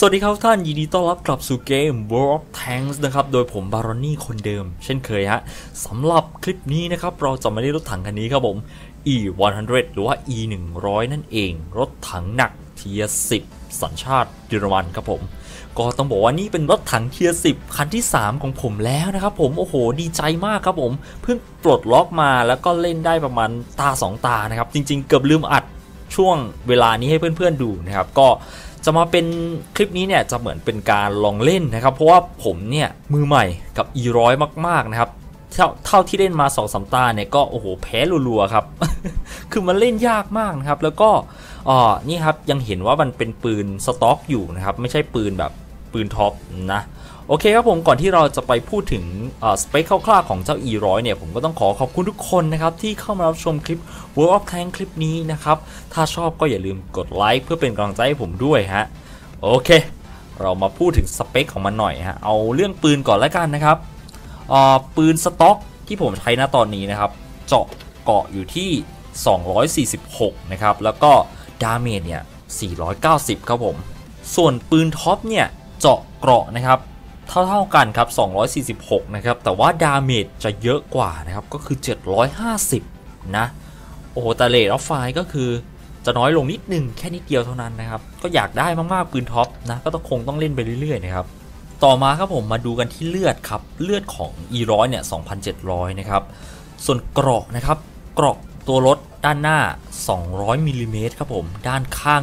สวัสดีครับท่านยินดีต้อนรับกลับสู่เกม World of Tanks นะครับ โดยผมบารอนี่คนเดิม เช่นเคยฮะสำหรับคลิปนี้นะครับ เราจะมาเล่นรถถังคันนี้ครับผม E 100หรือว่า E 100นั่นเอง รถถังหนักเทีย10สัญชาติเยอรมันครับผม ก็ต้องบอกว่านี่เป็นรถถังเทีย10คันที่ 3 ของผมแล้วนะครับผม โอ้โห ดีใจมากครับผม เพิ่งปลดล็อกมาแล้วก็เล่นได้ประมาณตา 2 ตานะครับ จริง ๆ เกือบลืมอัดช่วงเวลานี้ให้เพื่อนๆดูนะครับ ก็ จะมาเป็นคลิปนี้เนี่ยจะเหมือนเป็นการลองเล่นนะครับ เพราะว่าผมเนี่ยมือใหม่กับ E100 มากๆนะครับเท่าเท่าที่เล่นมา2อสตาเนี่ยก็โอ้โหแพ้รัวๆครับ คือมันเล่นยากมากนะครับ แล้วก็อ๋อนี่ครับยังเห็นว่ามันเป็นปืนสต็อกอยู่นะครับ ไม่ใช่ปืนแบบปืนท็อปนะ โอเคครับผมก่อนที่เราจะไปพูดถึงสเปคคร่าวๆของเจ้า E100 เนี่ย ผมก็ต้องขอขอบคุณทุกคนนะครับ ที่เข้ามารับชมคลิป World of Tank คลิปนี้นะครับ ถ้าชอบก็อย่าลืมกดไลค์เพื่อเป็นกำลังใจให้ผมด้วยฮะ โอเค เรามาพูดถึงสเปคของมันหน่อยฮะ เอาเรื่องปืนก่อนแล้วกันนะครับปืนสต็อกที่ผมใช้ณตอนนี้นะครับ เจาะเกาะอยู่ที่ 246 นะครับ แล้วก็ดาเมจเนี่ย 490 ครับผม ส่วนปืนท็อปเนี่ยเจาะเกราะนะครับ เท่าๆกันครับ 246 นะครับ แต่ว่าดาเมจจะเยอะกว่านะครับ ก็คือ 750 นะ โอ้โหแต่เลทออฟไฟก็คือจะน้อยลงนิดนึงแค่นิดเดียวเท่านั้นนะครับ ก็อยากได้มากๆปืนท็อปนะ ก็ต้องคงต้องเล่นไปเรื่อยๆนะครับ ต่อมาครับผมมาดูกันที่เลือดครับ เลือดของ E100 เนี่ย 2,700 นะครับ ส่วนเกราะนะครับเกราะตัวรถด้านหน้า 200มิลลิเมตรครับผม ด้านข้าง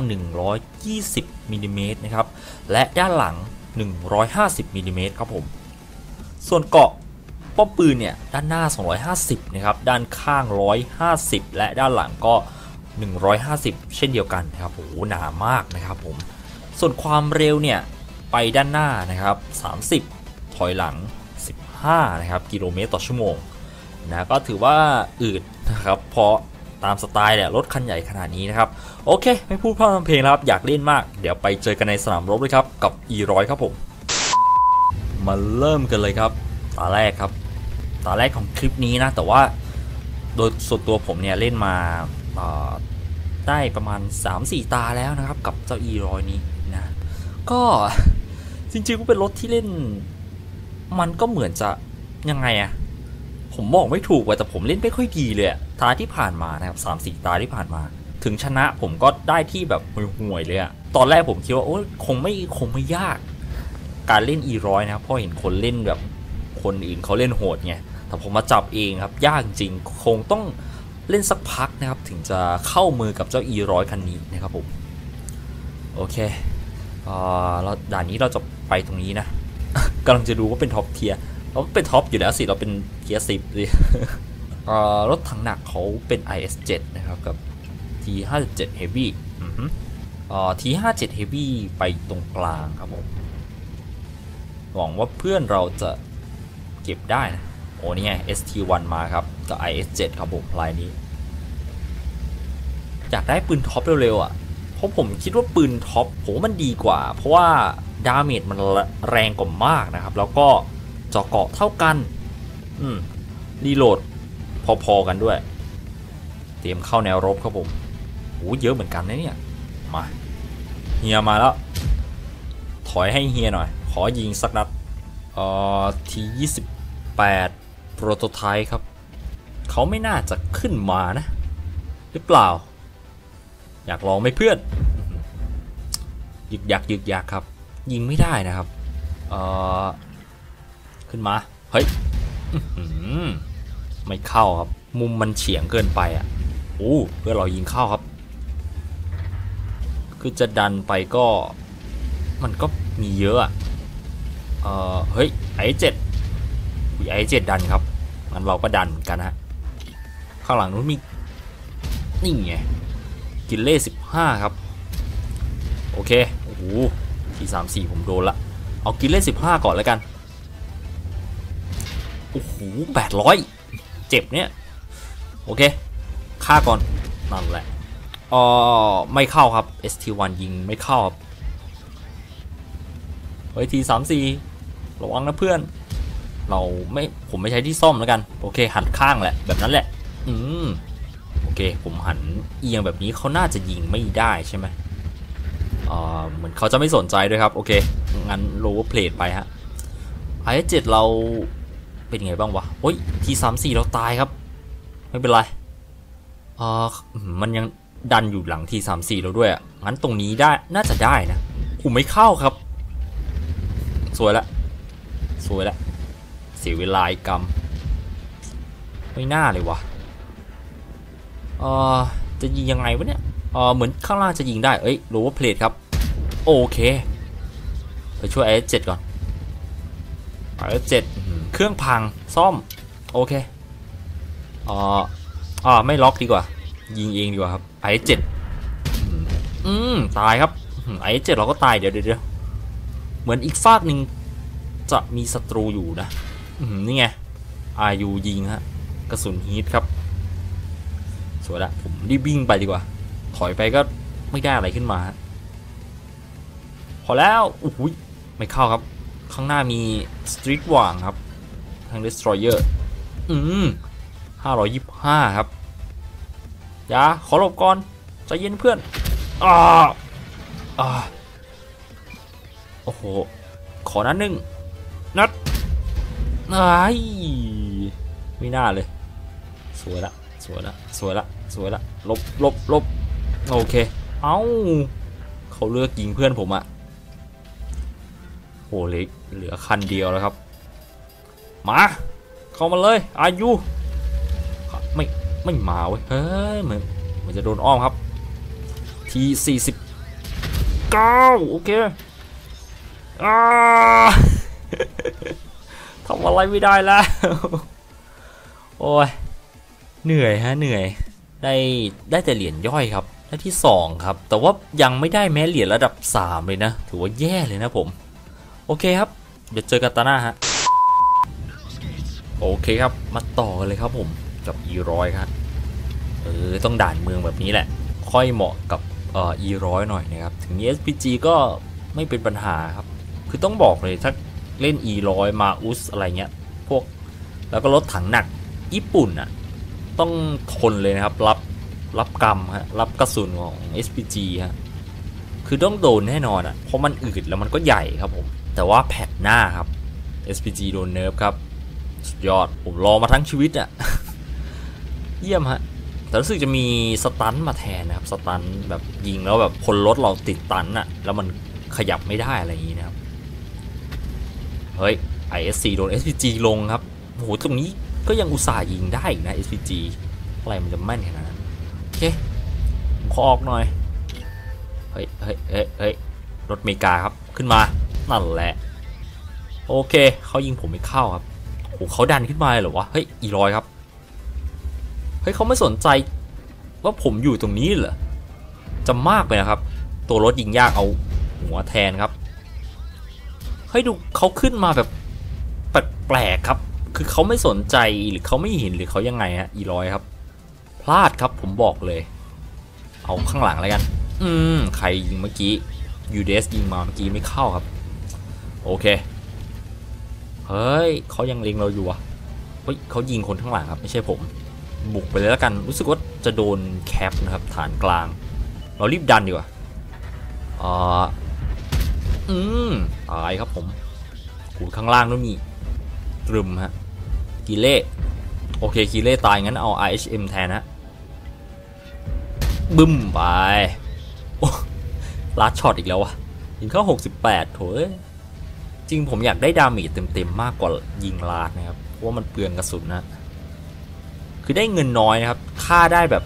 120มิลลิเมตรนะครับ และด้านหลัง 150มิลลิเมตรครับผม ส่วนเกาะป้อมปืนเนี่ยด้านหน้า 250 นะครับ ด้านข้าง 150 และด้านหลังก็ 150 เช่นเดียวกันนะครับโอ้โหหนามากนะครับผม ส่วนความเร็วเนี่ยไปด้านหน้านะครับ 30 ถอยหลัง 15 นะครับ กิโลเมตรต่อชั่วโมงนะก็ถือว่าอืดนะครับเพราะ ตามสไตล์เนี่ยรถคันใหญ่ขนาดนี้นะครับ โอเค ไม่พูดพร่ำทำเพลงแล้วครับ อยากเล่นมาก เดี๋ยวไปเจอกันในสนามรบเลยครับ กับ E100 ครับผม มาเริ่มกันเลยครับ ตาแรกครับ ตาแรกของคลิปนี้นะ แต่ว่าโดยส่วนตัวผมเนี่ยเล่นมาได้ประมาณ 3-4 ตาแล้วนะครับ กับเจ้า E100 นี้นะ ก็จริงๆก็เป็นรถที่เล่น มันก็เหมือนจะยังไงอะผมบอกไม่ถูกว่าแต่ผมเล่นไม่ค่อยดีเลยอะ ตาที่ผ่านมานะครับสามสี่ตาที่ผ่านมา ถึงชนะผมก็ได้ที่แบบห่วยๆเลยอะตอนแรกผมคิดว่าโอ้คงไม่คงไม่ยาก การเล่น E100 นะครับเพราะเห็นคนเล่นแบบคนอื่นเขาเล่นโหดไงแต่ผมมาจับเองครับ ยากจริงคงต้องเล่นสักพักนะครับ ถึงจะเข้ามือกับเจ้า E100 คันนี้นะครับผม โอเคอ่าเราด่านนี้เราจะไปตรงนี้นะกำลังจะดูว่าเป็นท็อปเทียร์เราเป็นท็อปอยู่แล้วสิเราเป็นเทียร์สิบดิ รถถังหนักเขาเป็น IS7 นะครับ กับ T57 Heavy อือฮึอ่า T57 Heavy ไปตรงกลางครับผม หวังว่าเพื่อนเราจะเก็บได้นะ โอ้นี่ไง ST1 มาครับกับ IS7 ครับผมลายนี้ อยากได้ปืนท็อปเร็วๆอะ เพราะผมคิดว่าปืนท็อปผมมันดีกว่า เพราะว่าดาเมจมันแรงกว่ามากนะครับ แล้วก็เจาะเกาะเท่ากัน อืมรีโหลด พอๆกันด้วย เตรียมเข้าแนวรบครับผมโอ้เยอะเหมือนกันนะเนี่ย มา เฮียมาแล้ว ถอยให้เฮียหน่อย ขอยิงสักนัดเอ่อที28โปรโตไทป์ครับ เขาไม่น่าจะขึ้นมานะ หรือเปล่า อยากลองไหมเพื่อนยึกยักยึกยักครับ ยิงไม่ได้นะครับ เอ่อ ขึ้นมา เฮ้ย ไม่เข้าครับ มุมมันเฉียงเกินไปอะโอ้เพื่อเรายิงเข้าครับ คือจะดันไปก็มันก็มีเยอะอะเออเฮ้ยไอเจ็ดไอเจ็ดดันครับงั้นเราก็ดันเหมือนกันฮะข้างหลังนู้นมีนี่ไงกินเล่สิบห้าครับ โอเคโอ้โหทีสามสี่ผมโดนละเอากินเล่สิบห้าก่อนแล้วกันโอ้โหแปดร้อย เจ็บเนี่ยโอเคฆ่าก่อนนั่นแหละอ๋อไม่เข้าครับ ST1 ยิงไม่เข้าครับเฮ้ยทีสามสี่ระวังนะเพื่อน เราไม่ผมไม่ใช้ที่ซ่อมแล้วกัน โอเค หันข้างแหละแบบนั้นแหละ อืมโอเค ผมหันเอียงแบบนี้เขาน่าจะยิงไม่ได้ใช่ไหมอ่าเหมือนเขาจะไม่สนใจด้วยครับ โอเค งั้นโลวอร์เพลทไปฮะไอเจ็ดเรา เป็นไงบ้างวะโอ้ยทีสามสี่เราตายครับ ไม่เป็นไรอ่ามันยังดันอยู่หลังทีสามสี่เราด้วยอะงั้นตรงนี้ได้น่าจะได้นะผมไม่เข้าครับ สวยละสวยละเสียเวลาอีกกรรมไม่น่าเลยวะเอ่อจะยิงยังไงวะเนี่ยเออเหมือนข้างล่างจะยิงได้เอ้ยรู้ว่าเพลทครับ โอเค ไปช่วยไอ้เจ็ดก่อนไอ้เจ็ด เครื่องพังซ่อม โอเคอ่าอ่าไม่ล็อกดีกว่า ยิงเองดีกว่าครับไอ้เจ็ดอืมตายครับไอ้เจ็ดเราก็ตายเดี๋ยวเดี๋ยวเหมือนอีกฟากหนึ่งจะมีศัตรูอยู่นะนี่ไงอายุยิงฮะกระสุนฮีทครับสวยละผมรีบวิ่งไปดีกว่า ถอยไปก็ไม่ได้อะไรขึ้นมา พอแล้วโอ้โหไม่เข้าครับ ข้างหน้ามีสตรีทว่างครับ ทาง Destroyer อืมห้าร้อยยี่ห้าครับ อย่า ขอหลบก่อนใจเย็นเพื่อนอ่าอ่าโอ้โห ขอนัดหนึ่งนัดไอ้ไม่น่าเลย สวยละ สวยละ สวยละ สวยละ ลบลบลบโอเค เอา้า เขาเลือกยิงเพื่อนผมอะโหเล็กเหลือคันเดียวแล้วครับ มา เข้ามาเลย อายุ ไม่ ไม่มาเว้ย เฮ้ย เหมือนเหมือนจะโดนอ้อมครับ ทีสี่สิบเก้าโอเคอ่าทำอะไรไม่ได้แล้ว โอ้ย เหนื่อยฮะ เหนื่อย ได้ ได้แต่เหรียญย่อยครับได้ที่ 2 ครับ แต่ว่ายังไม่ได้แม้เหรียญระดับ 3 เลยนะ ถือว่าแย่เลยนะผม โอเคครับ เดี๋ยวเจอกันตาหน้าฮะ โอเคครับ มาต่อกันเลยครับผมกับ E100 ครับ เออ ต้องด่านเมืองแบบนี้แหละ ค่อยเหมาะกับเอ่อ E100 หน่อยนะครับ ถึง SPG ก็ไม่เป็นปัญหาครับ คือต้องบอกเลยถ้าเล่น E100 มาอุสอะไรเงี้ย พวกแล้วก็รถถังหนักญี่ปุ่นอะต้องทนเลยนะครับ รับรับกรรมฮะรับกระสุนของ SPG ฮะคือต้องโดนแน่นอนอะเพราะมันอืดแล้วมันก็ใหญ่ครับผม แต่ว่าแพทหน้าครับ SPG โดนเนิร์ฟครับ สุดยอด ผมรอมาทั้งชีวิตอะเยี่ยมฮะ แต่รู้สึกจะมีสตันมาแทนนะครับ สตันแบบยิงแล้วแบบคนรถเราติดตันอะแล้วมันขยับไม่ได้อะไรอย่างนี้นะครับ เฮ้ย ISC โดน SPG ลงครับโหตรงนี้ก็ยังอุตส่าห์ยิงได้อีกนะ SPG อะไรมันจะแม่นขนาดนั้น โอเคผมขอออกหน่อย เฮ้ย เฮ้ย เฮ้ยเฮ้ยรถเมกาครับ ขึ้นมา นั่นแหละ โอเค เขายิงผมไม่เข้าครับ โหเขาดันขึ้นมาเลยเหรอวะ เฮ้ย อีรอยครับ เฮ้ยเขาไม่สนใจว่าผมอยู่ตรงนี้เหรอ จะมากไปนะครับ ตัวรถยิงยากเอาหัวแทนครับ เฮ้ยดูเขาขึ้นมาแบบแปลกๆครับ คือเขาไม่สนใจหรือเขาไม่เห็นหรือเขายังไงฮะ อีร้อยครับ พลาดครับผมบอกเลย เอาข้างหลังแล้วกัน อืม ใครยิงเมื่อกี้ยูเดสยิงมาเมื่อกี้ไม่เข้าครับ โอเค เฮ้ยเขายังเล็งเราอยู่อะเฮ้ยเขายิงคนข้างหลังครับไม่ใช่ผม บุกไปเลยแล้วกันรู้สึกว่าจะโดนแคปนะครับฐานกลาง เรารีบดันดีกว่าอ่าอืมตายครับผมขูดข้างล่างด้วยมีตรึมฮะกีเล่โอเคกีเล่ตายงั้นเอา RHM แทนฮะบึ้มไปโอ้ลัดช็อตอีกแล้ววะยิงเข้า 68โถย จริงผมอยากได้ดาเมจเต็มๆ มากกว่ายิงลาดนะครับ เพราะว่ามันเปลืองกระสุนนะ คือได้เงินน้อยนะครับ ค่าได้แบบ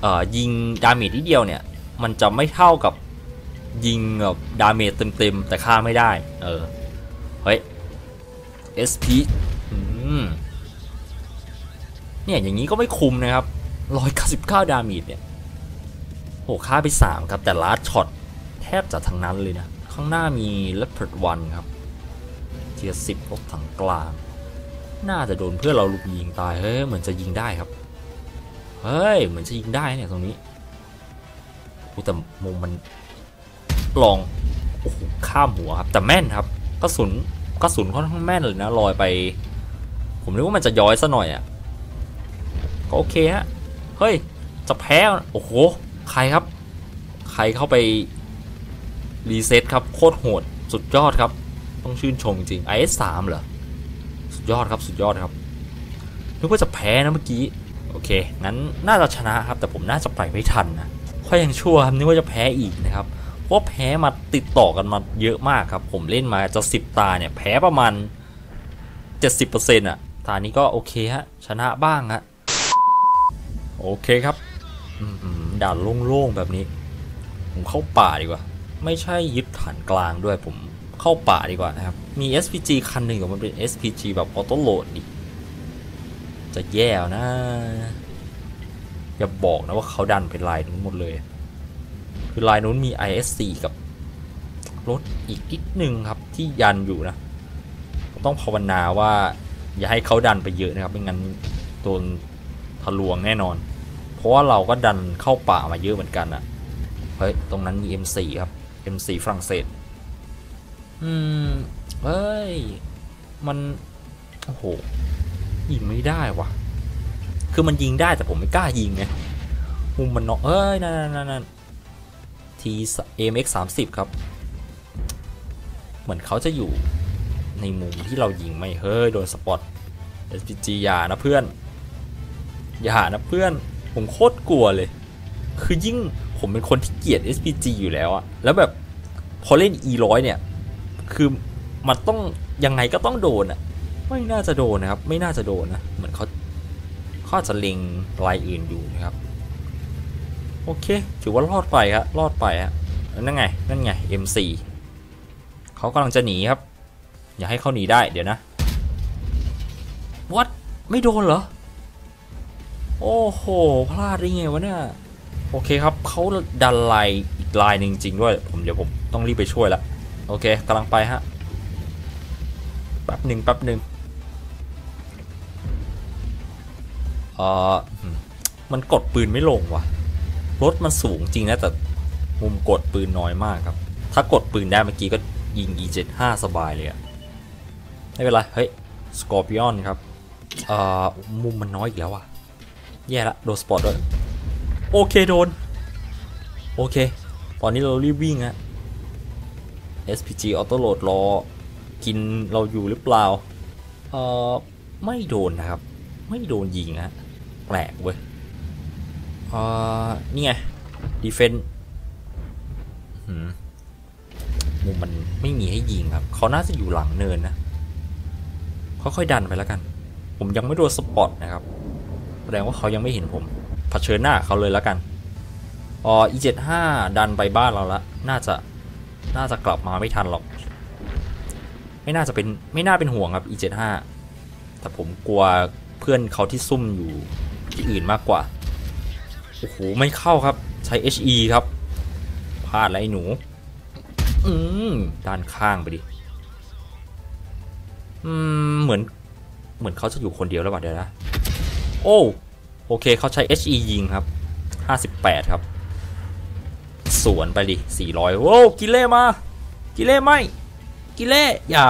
เอ่อยิงดาเมจนิดเดียวเนี่ย มันจะไม่เท่ากับยิงแบบดาเมจเต็มๆ แต่ค่าไม่ได้ เออ เฮ้ย SP อืมเนี่ย อย่างนี้ก็ไม่คุ้มนะครับ 199 ดาเมจเนี่ยโหค่าไป 3 ครับ แต่ลาดช็อตแทบจะทั้งนั้นเลยนะ ข้างหน้ามี Leopard 1 ครับ เทียร์10พวกถังกลาง น่าจะโดนเพื่อเราลุกยิงตาย เฮ้ย เหมือนจะยิงได้ครับ เฮ้ย เหมือนจะยิงได้เนี่ยตรงนี้โอ้แต่มุมมันลอง โอ้โห ข้ามหัวครับ แต่แม่นครับ กระสุน กระสุนค่อนข้างแม่นเลยนะ ลอยไป ผมนึกว่ามันจะย้อยซะหน่อยอะ่ะ ก็โอเคฮะ เฮ้ย จะแพ้ โอ้โห ใครครับ ใครเข้าไปรีเซ็ตครับ โคตรโหด สุดยอดครับ ต้องชื่นชมจริง IS 3เหรอ สุดยอดครับสุดยอดครับนึกว่าจะแพ้นะเมื่อกี้ โอเค งั้นน่าจะชนะครับ แต่ผมน่าจะไปไม่ทันนะค่อยยังชั่วครับนึกว่าจะแพ้อีกนะครับ เพราะแพ้มาติดต่อกันมาเยอะมากครับ ผมเล่นมาจะสิบตาเนี่ยแพ้ประมาณ 70%อะตานี้ก็โอเคฮะชนะบ้างฮะโอเคครับด่านโล่งๆแบบนี้ ผมเข้าป่าดีกว่า ไม่ใช่ยึดฐานกลางด้วยผม เข้าป่าดีกว่านะครับ มี SPG คันหนึ่งแต่มันเป็น SPG แบบออโต้โหลดดิ จะแย่นะ อย่าบอกนะว่าเขาดันเป็นลายนู้นหมดเลย คือลายนู้นมี IS4 กับรถอีกนิดนึงครับที่ยันอยู่นะผมต้องภาวนาว่า อย่าให้เขาดันไปเยอะนะครับไม่งั้นโดนทะลวงแน่นอน เพราะว่าเราก็ดันเข้าป่ามาเยอะเหมือนกันอะเฮ้ย ตรงนั้นมี M4 ครับ M4 ฝรั่งเศส อืมเฮ้ย มัน โอ้โห ยิงไม่ได้วะคือมันยิงได้แต่ผมไม่กล้ายิงไงมุมมันเนาะเอ้ย นั่นนั่นนั่นที AMX 30ครับ เหมือนเขาจะอยู่ในมุมที่เรายิงไม่ เฮ้ย โดนสปอต SPG อย่านะเพื่อน อย่านะเพื่อน ผมโคตรกลัวเลย คือยิ่งผมเป็นคนที่เกลียด SPG อยู่แล้วอะแล้วแบบพอเล่น E100 เนี่ย คือมันต้องยังไงก็ต้องโดนอะไม่น่าจะโดนนะครับ ไม่น่าจะโดนนะ เหมือนเขาเขาอจะเล็งลายอื่นอยู่นะครับ โอเค ถือว่ารอดไปครับรอดไปฮะนั่นไง นั่นไง M4 เขากำลังจะหนีครับ อย่าให้เขาหนีได้ เดี๋ยวนะ What ไม่โดนเหรอ โอ้โห พลาดได้ไงวะเนี่ย โอเคครับ เขาดันลายอีกลายหนึ่งจริงด้วย ผมเดี๋ยวผมต้องรีบไปช่วยละ โอเคกำลังไปฮะแป๊บหนึ่งแป๊บหนึ่งเออมันกดปืนไม่ลงว่ะ รถมันสูงจริงนะแต่มุมกดปืนน้อยมากครับ ถ้ากดปืนได้เมื่อกี้ก็ยิง E75 สบายเลยอะไม่เป็นไร เฮ้ย สกอร์ปิออนครับ เอ่อ มุมมันน้อยอีกแล้วว่ะแย่ละโดนสปอตด้วย โอเคโดน โอเค ตอนนี้เรารีบวิ่งฮะ SPG Auto Load รอกินเราอยู่หรือเปล่า เอ่อไม่โดนนะครับ ไม่โดนยิงฮะแปลกเว้ยเอ่อนี่ไง Defense หืมมุมมันไม่มีให้ยิงครับ เขาน่าจะอยู่หลังเนินนะค่อยๆดันไปแล้วกัน ผมยังไม่โดนสปอตนะครับ แสดงว่าเขายังไม่เห็นผมเผชิญหน้าเขาเลยแล้วกันอ๋อ E75 ดันไปบ้านเราละ น่าจะ น่าจะกลับมาไม่ทันหรอก ไม่น่าจะเป็นไม่น่าเป็นห่วงครับ E75 แต่ผมกลัวเพื่อนเขาที่ซุ่มอยู่ที่อื่นมากกว่า โอ้โห ไม่เข้าครับ ใช้ HE ครับพลาดแล้วไอ้หนู อืม ด้านข้างไปดิ อืม เหมือน เหมือนเขาจะอยู่คนเดียวแล้วป่ะเดี๋ยวนะ โอ้ โอเค เขาใช้ HE ยิงครับ 58 ครับ สวนไปดิ400 โอ้กิเล่มา กิเล่ไม่ กิเล่อย่า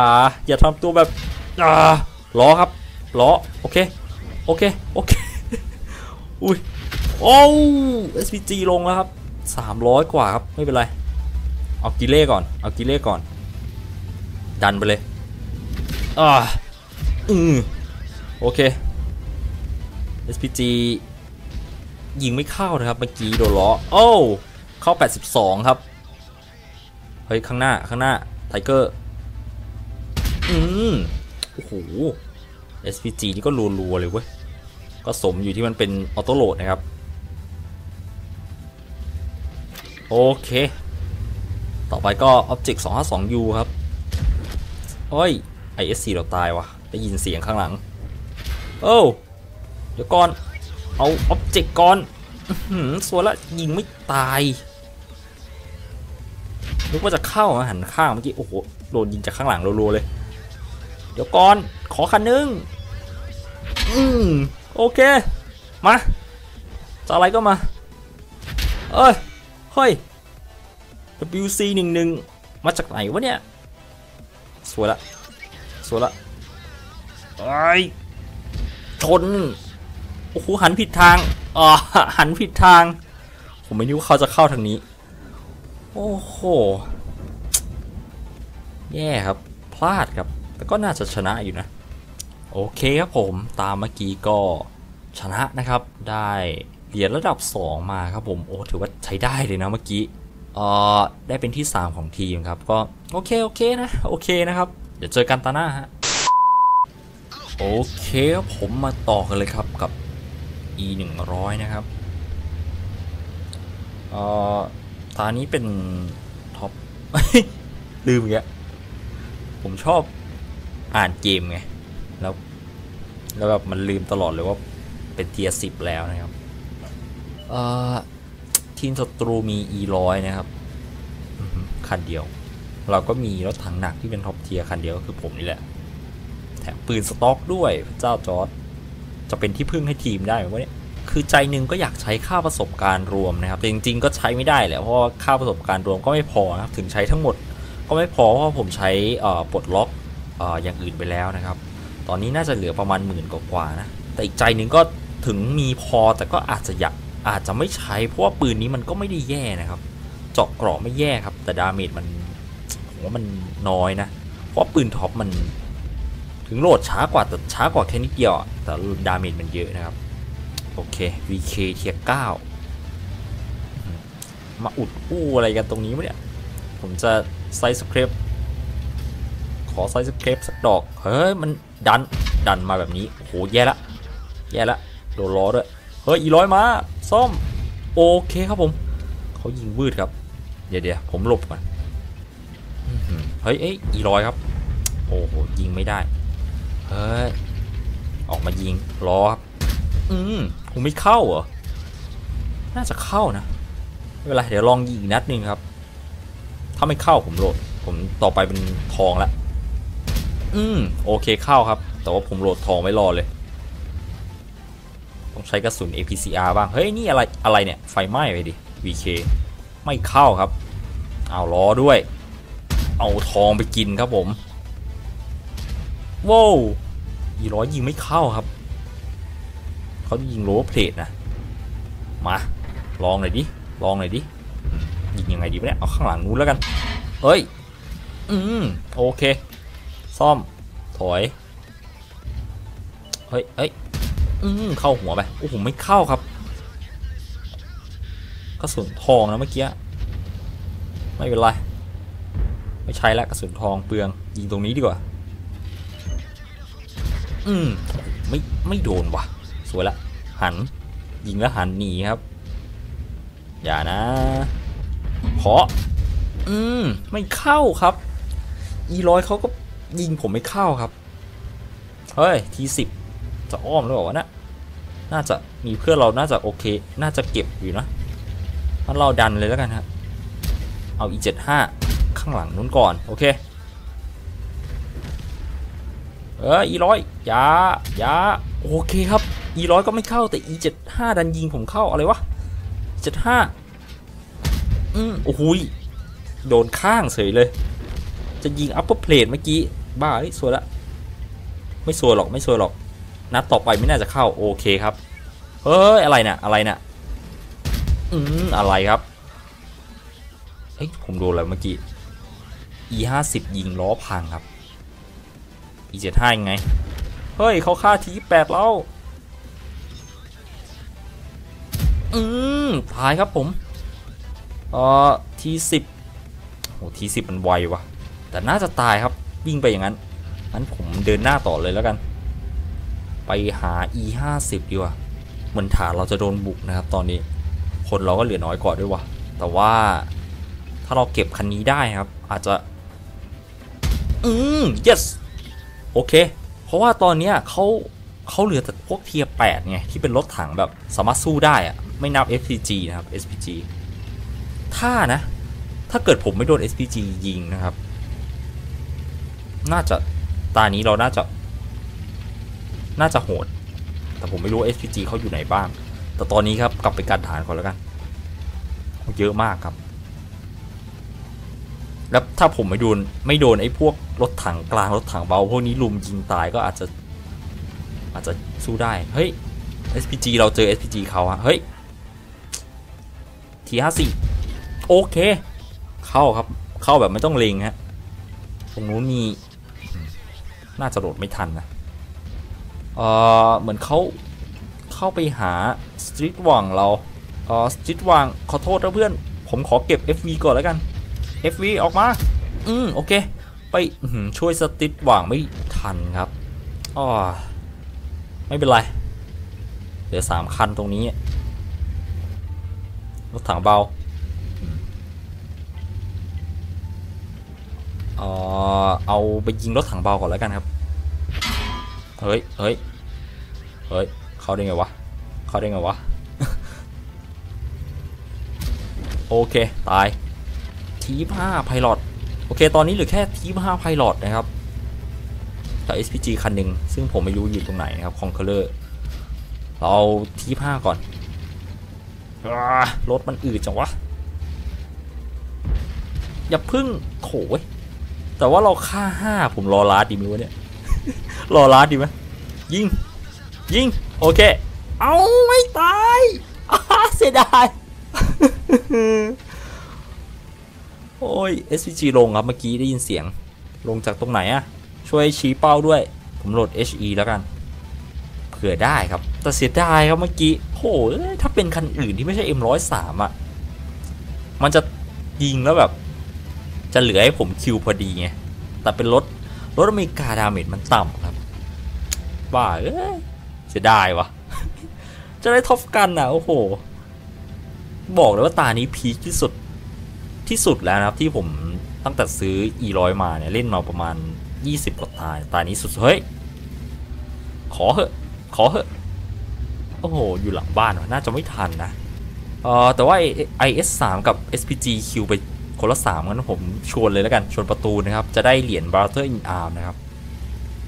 อย่าทำตัวแบบอ่าล้อครับล้อโอเค โอเค โอเค อุ้ย โอ้ SPG ลงแล้วครับ 300 กว่าครับ ไม่เป็นไร เอากิเล่ก่อน เอากิเล่ก่อน ดันไปเลยอ่าอืมโอเค SPG ยิงไม่เข้านะครับ เมื่อกี้โดนล้อ โอ้ เข้า 82 ครับ เฮ้ย ข้างหน้าข้างหน้าไทเกอร์ อืมโอ้โห SPG นี่ก็รัวๆเลยเว้ย ก็สมอยู่ที่มันเป็นออโต้โหลดนะครับ โอเค ต่อไปก็ Object 252U ครับเฮ้ย IS4 เราตายวะได้ยินเสียงข้างหลัง โอ้เดี๋ยวก่อน เอาออบเจกต์ก่อนสวยละยิงไม่ตาย นึกว่าจะเข้าหันข้างเมื่อกี้ โอ้โห โดนยิงจากข้างหลังรัวๆเลย เดี๋ยวก่อน ขอคันนึง อืม โอเค มาจะอะไรก็มา เอ้ย เฮ้ย WC 1 1มาจากไหนวะเนี่ย สวยละ สวยละไอ้ยชน โอ้โห หันผิดทางอ๋อหันผิดทาง ผมไม่นึกว่าเขาจะเข้าทางนี้ โอ้โห แย่ครับ พลาดครับ แต่ก็น่าจะชนะอยู่นะ โอเคครับผมตามเมื่อกี้ก็ชนะนะครับ ได้เหรียญระดับ 2 มาครับผม โอ้ถือว่าใช้ได้เลยนะเมื่อกี้เอ่อได้เป็นที่ 3 ของทีมครับ ก็โอเค โอเคนะ โอเคนะครับ เดี๋ยวเจอกันตาหน้าฮะ โอเคครับผมมาต่อกันเลยครับกับ e 1 0 0นะครับ เอ่อ ตานี้เป็นท็อปลืมอีกผมชอบอ่านเกมไง แล้ว แล้วแบบมันลืมตลอดเลยว่าเป็นเทียสิบแล้วนะครับเอ่อทีมศัตรูมี e ร้อยนะครับคันเดียว เราก็มีรถถังหนักที่เป็นท็อปเทียร์คันเดียวก็คือผมนี่แหละ แถมปืนสต็อกด้วยเจ้าจอร์ดจะเป็นที่พึ่งให้ทีมได้ไหมวะเนี่ย คือใจหนึ่งก็อยากใช้ค่าประสบการณ์รวมนะครับแต่จริง ๆ ก็ใช้ไม่ได้แหละเพราะว่าค่าประสบการณ์รวมก็ไม่พอนะครับถึงใช้ทั้งหมดก็ไม่พอเพราะผมใช้ปลดล็อกออย่างอื่นไปแล้วนะครับ ตอนนี้น่าจะเหลือประมาณหมื่นกว่านะแต่อีกใจหนึ่งก็ถึงมีพอแต่ก็อาจจะอยากอาจจะไม่ใช้เพราะว่าปืนนี้มันก็ไม่ได้แย่นะครับ เจาะกราะไม่แย่ครับ แต่ดาเมจมันผมว่ามันน้อยนะ เพราะปืนท็อปมัน ถึงโหลดช้ากว่าแต่ช้ากว่าแค่นิดเดียวแต่ดาเมจมันเยอะนะครับ โอเค VK เทียเก้ามาอุดอู้อะไรกันตรงนี้วะเนี่ย ผมจะไซส์สคริปต์ขอไซส์สเคปสักดอก เฮ้ย มันดัน ดันมาแบบนี้ โอ้โห แย่ละ แย่ละ โดนล้อด้วย เฮ้ย อีร้อยมา ซ่อม โอเคครับผม เขายิงวืดครับ เดี๋ยวเดี๋ยวผมหลบก่อนเฮ้ยเอ้ยอีร้อยครับ โอ้โห ยิงไม่ได้ เฮ้ย ออกมายิงล้อครับ อืม ผมไม่เข้าเหรอ น่าจะเข้านะไม่เป็นไรเดี๋ยวลองยิงอีกนัดหนึ่งครับ ถ้าไม่เข้าผมโหลด ผมต่อไปเป็นทองละ อืมโอเคเข้าครับ แต่ว่าผมโหลดทองไว้รอเลย ต้องใช้กระสุน APCR บ้าง เฮ้ย นี่อะไร อะไรเนี่ย ไฟไหม้ไปดิ VK ไม่เข้าครับ เอาล้อด้วย เอาทองไปกินครับผมว้าวยีร้อยยิงไม่เข้าครับ เขายิงโลเพลทนะ มา ลองหน่อยดิ ลองหน่อยดิ ยิงยังไงดีวะเนี่ย เอาข้างหลังนู้นแล้วกัน เฮ้ย อืม โอเค ซ่อม ถอย เฮ้ยเฮ้ย อืม เข้าหัวไป โอ้โห ไม่เข้าครับ กระสุนทองนะเมื่อกี้ ไม่เป็นไร ไม่ใช้แล้วกระสุนทองเปลือง ยิงตรงนี้ดีกว่า อืมไม่ไม่โดนว่ะ สวยละ หัน ยิงแล้วหันหนีครับ อย่านะเพราะอืมไม่เข้าครับ อีร้อยเขาก็ยิงผมไม่เข้าครับ เฮ้ยทีสิบจะอ้อมหรือเปล่าวะนะน่าจะมีเพื่อนเราน่าจะโอเค น่าจะเก็บอยู่นะงั้นเราดันเลยแล้วกันครับเอาอีเจ็ดห้าข้างหลังนู้นก่อน โอเค เอออีร้อยยายาโอเคครับ อีร้อยก็ไม่เข้าแต่อีเจ็ดห้าดันยิงผมเข้าอะไรวะเจ็ดห้าอืมโอ้โหยโดนข้างเฉยเลย จะยิงอัปเปอร์เพลทเมื่อกี้ บ้าเฮ้ยสวยละ ไม่สวยหรอกไม่สวยหรอก นัดต่อไปไม่น่าจะเข้า โอเคครับ เฮ้ย อะไรเนี่ยอะไรเนี่ยอืมอะไรครับ เอ้ยผมโดนอะไรเมื่อกี้ e ห้าสิบยิงล้อพังครับ e เจ็ดห้ายังไง เฮ้ยเขาฆ่าทีแปดแล้ว อืมตายครับผมเอ่อทีสิบโหทีสิบมันไววะแต่น่าจะตายครับวิ่งไปอย่างนั้นงั้นผมเดินหน้าต่อเลยแล้วกัน ไปหา e ห้าสิบดีกว่าเหมือนฐานเราจะโดนบุกนะครับ ตอนนี้คนเราก็เหลือน้อยกว่าด้วยวะแต่ว่าถ้าเราเก็บคันนี้ได้ครับ อาจจะ อืม yes โอเค เพราะว่าตอนเนี้ยเขา เขาเหลือแต่พวกเทียร์แปดไง ที่เป็นรถถังแบบสามารถสู้ได้อะไม่นับ SPG นะครับ SPG ถ้านะ ถ้าเกิดผมไม่โดน SPG ยิงนะครับ น่าจะตานี้เราน่าจะ น่าจะโหด แต่ผมไม่รู้ SPG เขาอยู่ไหนบ้าง แต่ตอนนี้ครับกลับไปการฐานก่อนแล้วกันเยอะมากครับ แล้วถ้าผมไม่โดนไม่โดนไอ้พวกรถถังกลางรถถังเบา พวกนี้ลุมยิงตายก็อาจจะ อาจจะสู้ได้ เฮ้ย SPG เราเจอ SPG เขาอะเฮ้ยทีห้าสี่โอเค เข้าครับ เข้าแบบไม่ต้องเลงฮะ ตรงนู้นมี น่าจะโดดไม่ทันนะ เออเหมือนเขาเข้าไปหาสตรีทวังเรา เออสตรีทวังขอโทษนะเพื่อน ผมขอเก็บ FV ก่อนแล้วกัน FV ออกมา อืมโอเค ไปช่วยสตรีทวังไม่ทันครับอ๋อ ไม่เป็นไร เหลือสามคันตรงนี้ รถถังเบาเออเอาไปยิงรถถังเบาก่อนแล้วกันครับ เฮ้ย เฮ้ย เฮ้ย เข้าได้ไงวะ เข้าได้ไงวะ โอเค ตายทีม5ไพลอตโอเค ตอนนี้เหลือแค่ทีม5ไพลอตนะครับ กับ SPG คันหนึ่งซึ่งผมไม่รู้อยู่ตรงไหนนะครับคองเคอร์เราเอาทีม5ก่อนรถมันอืดจังวะ อย่าพึ่งโถยแต่ว่าเราค่า5ผมรอลาดดีไหมวะเนี่ย รอลาดดีไหมยิง ยิง โอเค เอาไม่ตายเสียดายโอ้ย SVG ลงครับ เมื่อกี้ได้ยินเสียงลงจากตรงไหนอะ ช่วยชี้เป้าด้วย ผมโหลด HE แล้วกัน เผื่อได้ครับ แต่เสียดายครับเมื่อกี้โหเอ้ยถ้าเป็นคันอื่นที่ไม่ใช่ M103 อะมันจะยิงแล้วแบบ จะเหลือให้ผมคิวพอดีไง แต่เป็นรถ รถอเมริกาดาเมจมันต่ำครับบ้าเอ้ยเสียดายวะจะได้ท็อปกันอะโอ้โห บอกเลยว่าตานี้พีคที่สุดที่สุดแล้วนะครับที่ผมตั้งแต่ซื้อ E100 มาเนี่ย เล่นมาประมาณ 20 กว่าตาย ตายนี้สุด เฮ้ย ขอเหอะ ขอเหอะ โอ้โห อยู่หลังบ้านวะน่าจะไม่ทันนะ เออแต่ว่า IS3 กับ SPG คิวไปคนละ3งั้นผมชวนเลยแล้วกัน ชวนประตูนะครับ จะได้เหรียญ Brother in Arm นะครับ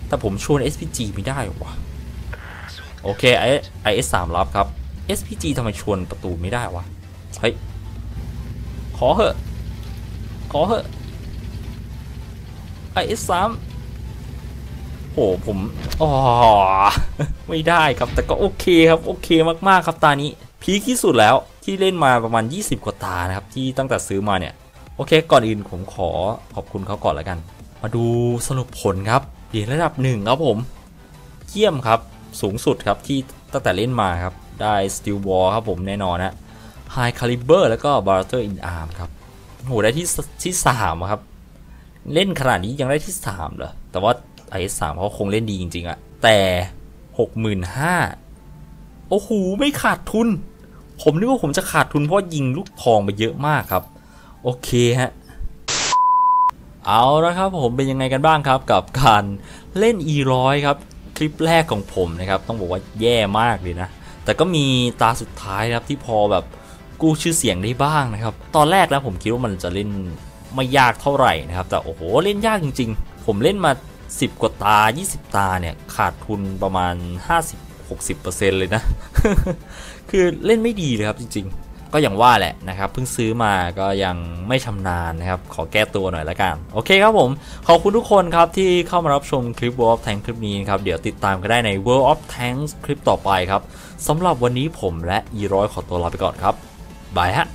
แต่ผมชวน SPG ไม่ได้วะโอเคไอ IS3 รับครับ SPG ทำไมชวนประตูไม่ได้วะ เฮ้ย ขอเหอะ ขอเหอะ IS3 โหผมอ๋อไม่ได้ครับแต่ก็โอเคครับ โอเคมากๆครับตานี้ พีคที่สุดแล้วที่เล่นมาประมาณ 20 กว่าตานะครับ ที่ตั้งแต่ซื้อมาเนี่ย โอเค ก่อนอื่นผมขอขอบคุณเขาก่อนแล้วกัน มาดูสรุปผลครับเหรียญระดับหนึ่งครับผมเยี่ยมครับสูงสุดครับที่ตั้งแต่เล่นมาครับ ได้ Steel Wall ครับผมแน่นอนนะ High Caliber แล้วก็ Barter in Arm ครับโหได้ที่ที่สามครับ เล่นขนาดนี้ยังได้ที่สามเหรอ แต่ว่า IS3 เขาคงเล่นดีจริง ๆอะแต่หกหมื่นห้าโอ้โห ไม่ขาดทุน ผมนึกว่าผมจะขาดทุนเพราะยิงลูกทองไปเยอะมากครับ โอเคฮะ เอาละครับผมเป็นยังไงกันบ้างครับ กับการเล่น E100 ครับ คลิปแรกของผมนะครับ ต้องบอกว่าแย่มากเลยนะ แต่ก็มีตาสุดท้ายนะครับที่พอแบบกู้ชื่อเสียงได้บ้างนะครับ ตอนแรกแล้วผมคิดว่ามันจะเล่น ไม่ยากเท่าไหร่นะครับ แต่โอ้โหเล่นยากจริง ๆ ผมเล่นมา 10 กว่าตา 20 ตาเนี่ยขาดทุนประมาณ 50-60%เลยนะ คือเล่นไม่ดีเลยครับจริง ๆ ก็อย่างว่าแหละนะครับ เพิ่งซื้อมาก็ยังไม่ชำนาญนะครับ ขอแก้ตัวหน่อยละกัน โอเคครับผม ขอบคุณทุกคนครับที่เข้ามารับชมคลิป World of Tanks คลิปนี้นครับ เดี๋ยวติดตามกันได้ใน World of Tanks คลิปต่อไปครับสำหรับวันนี้ผมและ E100 ขอตัวลาไปก่อนครับบายฮะ